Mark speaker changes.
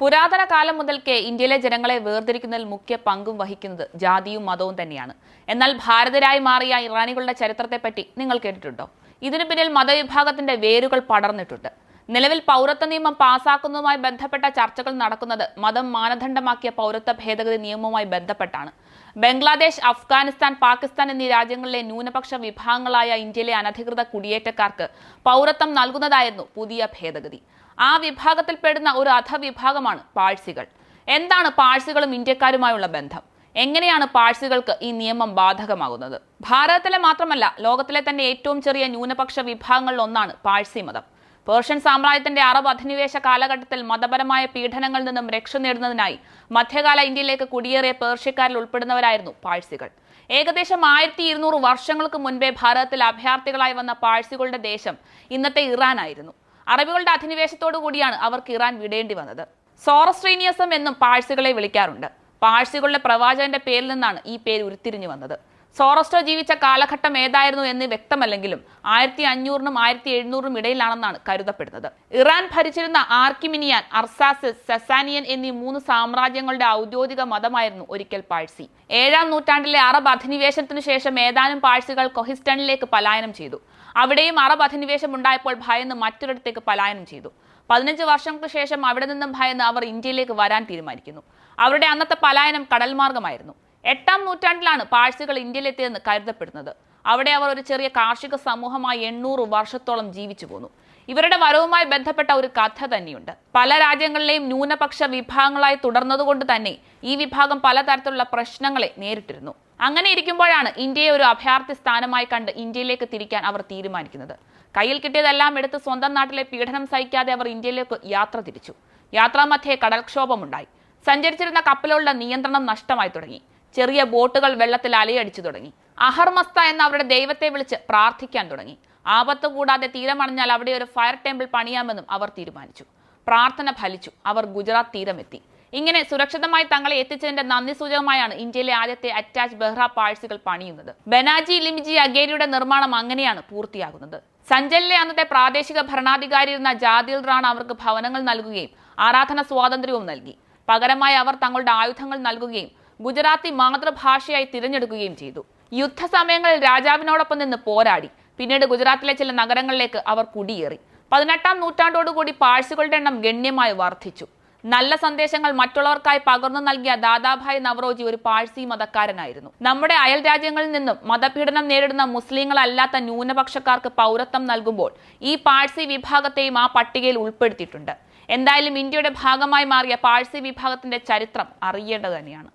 Speaker 1: പുരാതന കാലം മുതൽക്കേ ഇന്ത്യയിലെ ജനങ്ങളെ വേർതിരിക്കുന്നതിൽ മുഖ്യ പങ്കും വഹിക്കുന്നത് ജാതിയും മതവും തന്നെയാണ്. എന്നാൽ ഭാരതരായി മാറിയ ഇറാനികളുടെ ചരിത്രത്തെപ്പറ്റി നിങ്ങൾ കേട്ടിട്ടുണ്ടോ? ഇതിനു പിന്നിൽ മതവിഭാഗത്തിന്റെ വേരുകൾ പടർന്നിട്ടുണ്ട്. നിലവിൽ പൗരത്വ നിയമം പാസാക്കുന്നതുമായി ബന്ധപ്പെട്ട ചർച്ചകൾ നടക്കുന്നത് മതം മാനദണ്ഡമാക്കിയ പൗരത്വ ഭേദഗതി നിയമവുമായി ബന്ധപ്പെട്ടാണ്. ബംഗ്ലാദേശ് അഫ്ഗാനിസ്ഥാൻ പാകിസ്ഥാൻ എന്നീ രാജ്യങ്ങളിലെ ന്യൂനപക്ഷ വിഭാഗങ്ങളായ ഇന്ത്യയിലെ അനധികൃത കുടിയേറ്റക്കാർക്ക് പൗരത്വം നൽകുന്നതായിരുന്നു പുതിയ ഭേദഗതി. ആ വിഭാഗത്തിൽപ്പെടുന്ന ഒരു അധവിഭാഗമാണ് പാഴ്സികൾ. എന്താണ് പാഴ്സികളും ഇന്ത്യക്കാരുമായുള്ള ബന്ധം? എങ്ങനെയാണ് പാഴ്സികൾക്ക് ഈ നിയമം ബാധകമാകുന്നത്? ഭാരതത്തിലെ മാത്രമല്ല ലോകത്തിലെ തന്നെ ഏറ്റവും ചെറിയ ന്യൂനപക്ഷ വിഭാഗങ്ങളിൽ ഒന്നാണ് പാഴ്സി മതം. പേർഷ്യൻ സാമ്രാജ്യത്തിന്റെ അറബ് അധിനിവേശ കാലഘട്ടത്തിൽ മതപരമായ പീഡനങ്ങളിൽ നിന്നും രക്ഷ നേടുന്നതിനായി മധ്യകാല ഇന്ത്യയിലേക്ക് കുടിയേറിയ പേർഷ്യക്കാരിൽ ഉൾപ്പെടുന്നവരായിരുന്നു പാഴ്സികൾ. ഏകദേശം ആയിരത്തി ഇരുന്നൂറ് വർഷങ്ങൾക്ക് മുൻപേ ഭാരതത്തിൽ അഭയാർത്ഥികളായി വന്ന പാഴ്സികളുടെ ദേശം ഇന്നത്തെ ഇറാനായിരുന്നു. അറബികളുടെ അധിനിവേശത്തോടു കൂടിയാണ് അവർക്ക് ഇറാൻ വിടേണ്ടി വന്നത്. സോറസ്ട്രീനിയസം എന്നും പാഴ്സികളെ വിളിക്കാറുണ്ട്. പാഴ്സികളുടെ പ്രവാചകന്റെ പേരിൽ നിന്നാണ് ഈ പേര് ഉരുത്തിരിഞ്ഞു വന്നത്. സോറസ്റ്റോ ജീവിച്ച കാലഘട്ടം ഏതായിരുന്നു എന്ന് വ്യക്തമല്ലെങ്കിലും ആയിരത്തി അഞ്ഞൂറിനും ആയിരത്തി എഴുന്നൂറിനും ഇടയിലാണെന്നാണ് കരുതപ്പെടുന്നത്. ഇറാൻ ഭരിച്ചിരുന്ന ആർക്കിമിനിയാൻ അർസാസിസ് സെസാനിയൻ എന്നീ മൂന്ന് സാമ്രാജ്യങ്ങളുടെ ഔദ്യോഗിക മതമായിരുന്നു ഒരിക്കൽ പാഴ്സി. ഏഴാം നൂറ്റാണ്ടിലെ അറബ് അധിനിവേശത്തിനു ശേഷം ഏതാനും പാഴ്സികൾ കൊഹിസ്റ്റണിലേക്ക് പലായനം ചെയ്തു. അവിടെയും അറബ് അധിനിവേശം ഉണ്ടായപ്പോൾ ഭയന്ന് മറ്റൊരിടത്തേക്ക് പലായനം ചെയ്തു. പതിനഞ്ച് വർഷങ്ങൾക്ക് ശേഷം അവിടെ നിന്നും ഭയന്ന് അവർ ഇന്ത്യയിലേക്ക് വരാൻ തീരുമാനിക്കുന്നു. അവരുടെ അന്നത്തെ പലായനം കടൽ മാർഗമായിരുന്നു എട്ടാം നൂറ്റാണ്ടിലാണ് പാഴ്സികൾ ഇന്ത്യയിലെത്തിയതെന്ന് കരുതപ്പെടുന്നത്. അവിടെ അവർ ഒരു ചെറിയ കാർഷിക സമൂഹമായി എണ്ണൂറ് വർഷത്തോളം ജീവിച്ചു പോന്നു. ഇവരുടെ വരവുമായി ബന്ധപ്പെട്ട ഒരു കഥ തന്നെയുണ്ട്. പല രാജ്യങ്ങളിലെയും ന്യൂനപക്ഷ വിഭാഗങ്ങളായി തുടർന്നതുകൊണ്ട് തന്നെ ഈ വിഭാഗം പലതരത്തിലുള്ള പ്രശ്നങ്ങളെ നേരിട്ടിരുന്നു. അങ്ങനെ ഇരിക്കുമ്പോഴാണ് ഇന്ത്യയെ ഒരു അഭയാർത്ഥി സ്ഥാനമായി കണ്ട് ഇന്ത്യയിലേക്ക് തിരിക്കാൻ അവർ തീരുമാനിക്കുന്നത്. കയ്യിൽ കിട്ടിയതെല്ലാം എടുത്ത് സ്വന്തം നാട്ടിലെ പീഡനം സഹിക്കാതെ അവർ ഇന്ത്യയിലേക്ക് യാത്ര തിരിച്ചു. യാത്രാമധ്യേ കടൽക്ഷോഭമുണ്ടായി. സഞ്ചരിച്ചിരുന്ന കപ്പലുകളുടെ നിയന്ത്രണം നഷ്ടമായി തുടങ്ങി. ചെറിയ ബോട്ടുകൾ വെള്ളത്തിൽ അലയടിച്ചു തുടങ്ങി. അഹർമസ്ത എന്ന അവരുടെ ദൈവത്തെ വിളിച്ച് പ്രാർത്ഥിക്കാൻ തുടങ്ങി. ആപത്ത് കൂടാതെ തീരമണഞ്ഞാൽ അവിടെ ഒരു ഫയർ ടെമ്പിൾ പണിയാമെന്നും അവർ തീരുമാനിച്ചു. പ്രാർത്ഥന ഫലിച്ചു. അവർ ഗുജറാത്ത് തീരമെത്തി. ഇങ്ങനെ സുരക്ഷിതമായി തങ്ങളെ എത്തിച്ചതിന്റെ നന്ദി സൂചകമായാണ് ഇന്ത്യയിലെ ആദ്യത്തെ അറ്റാച്ച് ബെഹ്റ പാഴ്സുകൾ പണിയുന്നത്. ബനാജി ലിമിജി അഗേരിയുടെ നിർമ്മാണം അങ്ങനെയാണ് പൂർത്തിയാകുന്നത്. സഞ്ചലിലെ അന്നത്തെ പ്രാദേശിക ഭരണാധികാരിയിരുന്ന ജാതിൽ റാണ് അവർക്ക് ഭവനങ്ങൾ നൽകുകയും ആരാധന സ്വാതന്ത്ര്യവും നൽകി. പകരമായി അവർ തങ്ങളുടെ ആയുധങ്ങൾ നൽകുകയും ഗുജറാത്തി മാതൃഭാഷയായി തിരഞ്ഞെടുക്കുകയും ചെയ്തു. യുദ്ധസമയങ്ങളിൽ രാജാവിനോടൊപ്പം നിന്ന് പോരാടി. പിന്നീട് ഗുജറാത്തിലെ ചില നഗരങ്ങളിലേക്ക് അവർ കുടിയേറി. പതിനെട്ടാം നൂറ്റാണ്ടോടുകൂടി പാഴ്സുകളുടെ എണ്ണം ഗണ്യമായി വർദ്ധിച്ചു. നല്ല സന്ദേശങ്ങൾ മറ്റുള്ളവർക്കായി പകർന്നു നൽകിയ ദാദാഭായ് നവറോജി ഒരു പാഴ്സി മതക്കാരനായിരുന്നു. നമ്മുടെ അയൽ രാജ്യങ്ങളിൽ നിന്നും മതപീഡനം നേരിടുന്ന മുസ്ലിങ്ങളല്ലാത്ത ന്യൂനപക്ഷക്കാർക്ക് പൗരത്വം നൽകുമ്പോൾ ഈ പാഴ്സി വിഭാഗത്തെയും ആ പട്ടികയിൽ ഉൾപ്പെടുത്തിയിട്ടുണ്ട്. എന്തായാലും ഇന്ത്യയുടെ ഭാഗമായി മാറിയ പാഴ്സി വിഭാഗത്തിന്റെ ചരിത്രം അറിയേണ്ടത് തന്നെയാണ്.